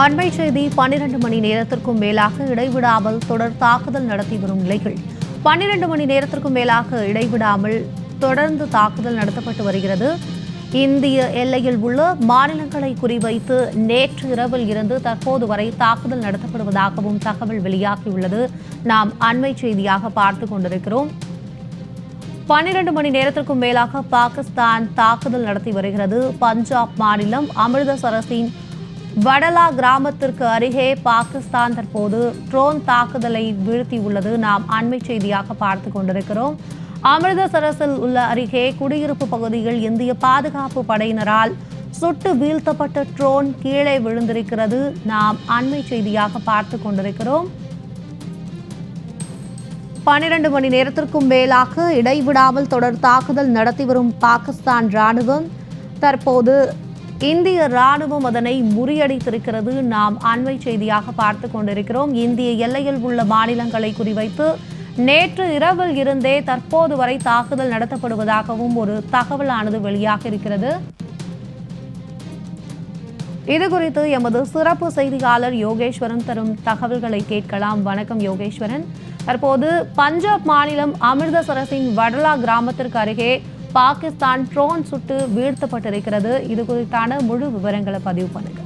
அண்மை செய்தி பன்னிரண்டு மணி நேரத்திற்கும் மேலாக இடைவிடாமல் தொடர் தாக்குதல் நடத்தி வரும் நிலையில் பன்னிரண்டு மணி நேரத்திற்கும் மேலாக இடைவிடாமல் தொடர்ந்து தாக்குதல் நடத்தப்பட்டு வருகிறது. இந்திய எல்லையில் உள்ள மாநிலங்களை குறிவைத்து நேற்று இரவில் இருந்து தற்போது வரை தாக்குதல் நடத்தப்படுவதாகவும் தகவல் வெளியாகியுள்ளது. நாம் அண்மை செய்தியாக பார்த்து கொண்டிருக்கிறோம். பன்னிரண்டு மணி நேரத்திற்கும் மேலாக பாகிஸ்தான் தாக்குதல் நடத்தி வருகிறது. பஞ்சாப் மாநிலம் அமிர்தசரஸின் வடலா கிராமத்திற்கு அருகே பாகிஸ்தான் தற்போது ட்ரோன் தாக்குதலை வீழ்த்தியுள்ளது நாம் அண்மை செய்தியாக பார்த்து கொண்டிருக்கிறோம். அமிர்தசரஸில் உள்ள அருகே குடியிருப்பு பகுதியில் இந்திய பாதுகாப்பு படையினரால் சுட்டு வீழ்த்தப்பட்ட ட்ரோன் கீழே விழுந்திருக்கிறது. நாம் அண்மை செய்தியாக பார்த்து கொண்டிருக்கிறோம். பன்னிரண்டு மணி நேரத்திற்கும் மேலாக இடைவிடாமல் தொடர் தாக்குதல் நடத்தி வரும் பாகிஸ்தான் ராணுவம் தற்போது இந்திய ராணுவம் அதனை முறியடித்திருக்கிறது. நாம் அண்மை செய்தியாக பார்த்து கொண்டிருக்கிறோம். இந்திய எல்லையில் உள்ள மாநிலங்களை குறிவைத்து நேற்று இரவில் இருந்தே தற்போது வரை தாக்குதல் நடத்தப்படுவதாகவும் ஒரு தகவலானது வெளியாக இருக்கிறது. இது குறித்து எமது சிறப்பு செய்தியாளர் யோகேஸ்வரன் தரும் தகவல்களை கேட்கலாம். வணக்கம் யோகேஸ்வரன். தற்போது பஞ்சாப் மாநிலம் அமிர்தசரஸின் வடலா கிராமத்திற்கு அருகே பாகிஸ்தான் ட்ரோன் சுட்டு வீழ்த்தப்பட்டிருக்கிறது. இது குறித்தான முழு விவரங்களை பதிவு பண்ணுங்க.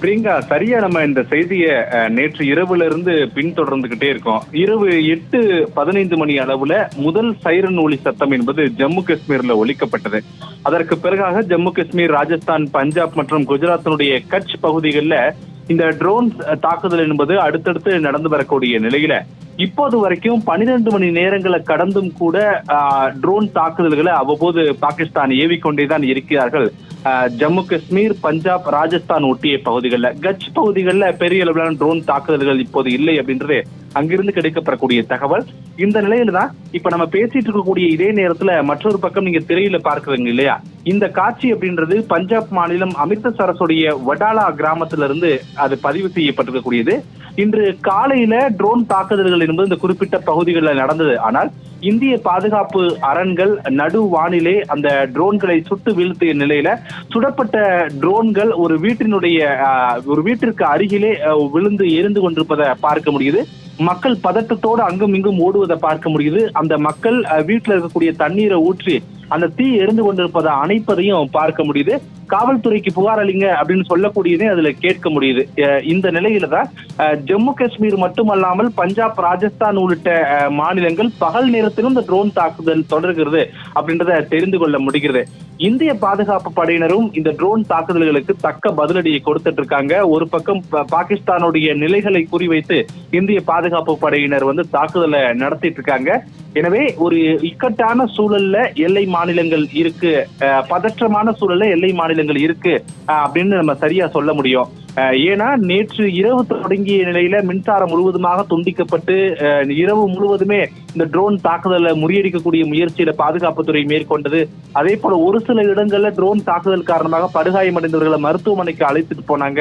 பிரியங்கா சரியா நம்ம இந்த செய்தியை நேற்று இரவுல இருந்து பின்தொடர்ந்துகிட்டே இருக்கோம். இரவு எட்டு பதினைந்து மணி அளவுல முதல் சைரன் ஒளி சத்தம் என்பது ஜம்மு காஷ்மீர்ல ஒழிக்கப்பட்டது அதற்கு பிறகாக ஜம்மு காஷ்மீர் ராஜஸ்தான் பஞ்சாப் மற்றும் குஜராத்தினுடைய கட்ச் பகுதிகளில் இந்த ட்ரோன் தாக்குதல் என்பது அடுத்தடுத்து நடந்து வரக்கூடிய நிலையில இப்போது வரைக்கும் பனிரெண்டு மணி நேரங்களை கடந்தும் கூட ட்ரோன் தாக்குதல்களை அவ்வப்போது பாகிஸ்தான் ஏவிக்கொண்டே தான் இருக்கிறார்கள். ஜம்மு காஷ்மீர் பஞ்சாப் ராஜஸ்தான் ஒட்டிய பகுதிகளில். கட்ச் பகுதிகளில் பெரிய அளவிலான ட்ரோன் தாக்குதல்கள் இப்போது இல்லை அப்படின்றது அங்கிருந்து கிடைக்கப்படக்கூடிய தகவல். இந்த நிலையில தான் இப்ப நம்ம பேசிட்டு இருக்கக்கூடிய இதே நேரத்துல மற்றொரு பக்கம் நீங்க திரையில பார்க்கறீங்க இல்லையா? இந்த காட்சி அப்படின்றது பஞ்சாப் மாநிலம் அமிர்தசரஸுடைய வடாலா கிராமத்திலிருந்து அது பதிவு செய்யப்பட்டிருக்கக்கூடியது. இன்று காலையில ட்ரோன் தாக்குதல்கள் என்பது இந்த குறிப்பிட்ட பகுதிகளில் நடந்தது. ஆனால் இந்திய பாதுகாப்பு அரண்கள் நடு வானிலே அந்த ட்ரோன்களை சுட்டு வீழ்த்திய நிலையில சுடப்பட்ட ட்ரோன்கள் ஒரு வீட்டினுடைய ஒரு வீட்டிற்கு அருகிலே விழுந்து எரிந்து கொண்டிருப்பதை பார்க்க முடியுது. மக்கள் பதட்டத்தோடு அங்கும் இங்கும் ஓடுவதை பார்க்க முடியுது. அந்த மக்கள் வீட்டில் இருக்கக்கூடிய தண்ணீரை ஊற்றி அந்த தீ எரிந்து கொண்டிருப்பதை அணைப்பதையும் பார்க்க முடியுது. காவல்துறைக்கு புகார் அளிங்க அப்படின்னு சொல்லக்கூடியதே அதுல கேட்க முடியுது. இந்த நிலையில தான் ஜம்மு காஷ்மீர் மட்டுமல்லாமல் பஞ்சாப் ராஜஸ்தான் உள்ளிட்ட மாநிலங்கள் பகல் நேரத்திலும் இந்த ட்ரோன் தாக்குதல் தொடர்கிறது. அப்படின்றத தெரிந்து கொள்ள முடிகிறது. இந்திய பாதுகாப்பு படையினரும் இந்த ட்ரோன் தாக்குதல்களுக்கு தக்க பதிலடியை கொடுத்துட்டு இருக்காங்க ஒரு பக்கம் ப- பாகிஸ்தானுடைய நிலைகளை குறிவைத்து இந்திய பாதுகாப்பு படையினர் வந்து தாக்குதலை நடத்திட்டு இருக்காங்க எனவே ஒரு இக்கட்டான சூழல்ல எல்லை மாநிலங்கள் இருக்கு பதற்றமான சூழல்ல எல்லை மாநிலங்கள் இருக்கு அப்படின்னு நம்ம சரியா சொல்ல முடியும். ஏன்னா நேற்று இரவு தொடங்கிய நிலையில மின்சாரம் முழுவதுமாக துண்டிக்கப்பட்டு இரவு முழுவதுமே இந்த ட்ரோன் தாக்குதலை முறியடிக்கக்கூடிய முயற்சியில பாதுகாப்புத்துறை மேற்கொண்டது. அதே போல ஒரு சில இடங்கள்ல ட்ரோன் தாக்குதல் காரணமாக படுகாயமடைந்தவர்களை மருத்துவமனைக்கு அழைத்துட்டு போனாங்க.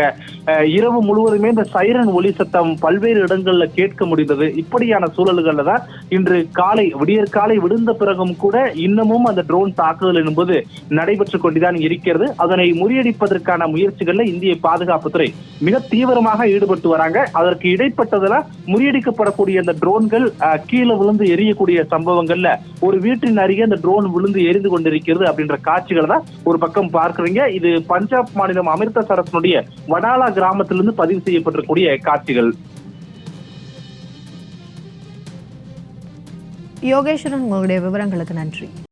இரவு முழுவதுமே இந்த சைரன் ஒலி சத்தம் பல்வேறு இடங்கள்ல கேட்க முடிந்தது. இப்படியான சூழல்கள்ல தான் இன்று காலை விடியற் காலை விழுந்த பிறகும் கூட இன்னமும் அந்த ட்ரோன் தாக்குதல் என்பது நடைபெற்றுக் கொண்டுதான் இருக்கிறது. அதனை முறியடிப்பதற்கான முயற்சிகள்ல இந்திய பாதுகாப்புத்துறை மிக தீவிரமாக ஈடுபட்டு வராங்க. அதற்கு இடைப்பட்டதுல முறியடிக்கப்படக்கூடிய அந்த ட்ரோன்கள் கீழே விழுந்து எரியக்கூடிய சம்பவங்கள்ல ஒரு வீட்டின் அருகே அந்த ட்ரோன் விழுந்து எரிந்து கொண்டிருக்கிறது அப்படின்ற காட்சிகளை தான் ஒரு பக்கம் பார்க்கறீங்க. இது பஞ்சாப் மாநிலம் அமிர்தசரஸ்னுடைய வடாலா கிராமத்திலிருந்து பதிவு செய்யப்பட்டிருக்கூடிய காட்சிகள். யோகேஸ்வரன் உங்களுடைய விவரங்களுக்கு நன்றி.